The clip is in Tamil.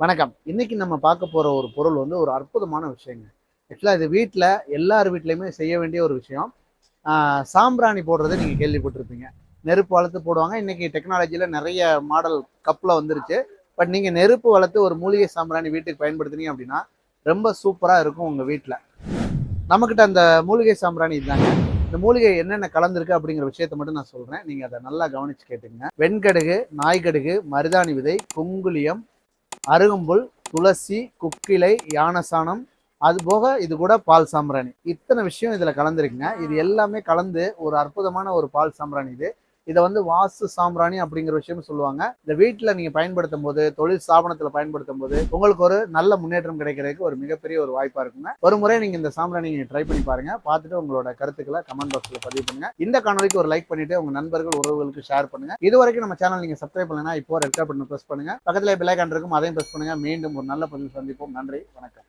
வணக்கம். இன்னைக்கு நம்ம பார்க்க போற ஒரு பொருள் வந்து ஒரு அற்புதமான விஷயங்க. ஆக்சுவலாக இது வீட்டில் எல்லார் வீட்லையுமே செய்ய வேண்டிய ஒரு விஷயம். சாம்பிராணி போடுறதை நீங்கள் கேள்விப்பட்டிருப்பீங்க. நெருப்பு வளர்த்து போடுவாங்க. இன்றைக்கி டெக்னாலஜியில் நிறைய மாடல் கப்பில் வந்துருச்சு. பட் நீங்கள் நெருப்பு வளர்த்து ஒரு மூலிகை சாம்பிராணி வீட்டுக்கு பயன்படுத்துனீங்க அப்படின்னா ரொம்ப சூப்பராக இருக்கும் உங்கள் வீட்டில் நம்மக்கிட்ட அந்த மூலிகை சாம்பிராணி இருந்தாங்க இந்த மூலிகை என்னென்ன கலந்துருக்கு அப்படிங்கிற விஷயத்த மட்டும் நான் சொல்கிறேன் நீங்கள் அதை நல்லா கவனிச்சு கேட்டுங்க வெண்கடுகு நாய்கடுகு மருதாணி விதை குங்குளியம் அருகம்புல் துளசி குக்கிலை யானசானம் அது போக இது கூட பால் சாம்பிராணி. இத்தனை விஷயம் இதில் கலந்துருக்குங்க. இது எல்லாமே கலந்து ஒரு அற்புதமான ஒரு பால் சாம்பிராணி இது. இதை வந்து வாஸ்து சாம்பிராணி அப்படிங்கிற விஷயம் சொல்லுவாங்க. இந்த வீட்டில் நீங்கள் பயன்படுத்தும் போது தொழில் ஸ்தாபனத்தில் பயன்படுத்தும் போது உங்களுக்கு ஒரு நல்ல முன்னேற்றம் கிடைக்கிறதுக்கு ஒரு மிகப்பெரிய ஒரு வாய்ப்பாக இருக்குங்க. ஒரு முறை நீங்கள் இந்த சாம்பிராணி நீங்கள் ட்ரை பண்ணி பாருங்க. பார்த்துட்டு உங்களோட கருத்துக்களை கமெண்ட் பாக்ஸில் பதிவு பண்ணுங்க. இந்த காணொலிக்கு ஒரு லைக் பண்ணிட்டு உங்க நண்பர்கள் உறவுகளுக்கு ஷேர் பண்ணுங்க. இது வரைக்கும் நம்ம சேனல் நீங்கள் சப்ஸ்கிரைப் பண்ணலன்னா இப்போ ரெட் பட்டன் ப்ரெஸ் பண்ணுங்க. பக்கத்தில் பிளாக் இருக்கும் அதையும் ப்ரெஸ் பண்ணுங்க. மீண்டும் ஒரு நல்ல பதிவு சந்திப்போம். நன்றி வணக்கம்.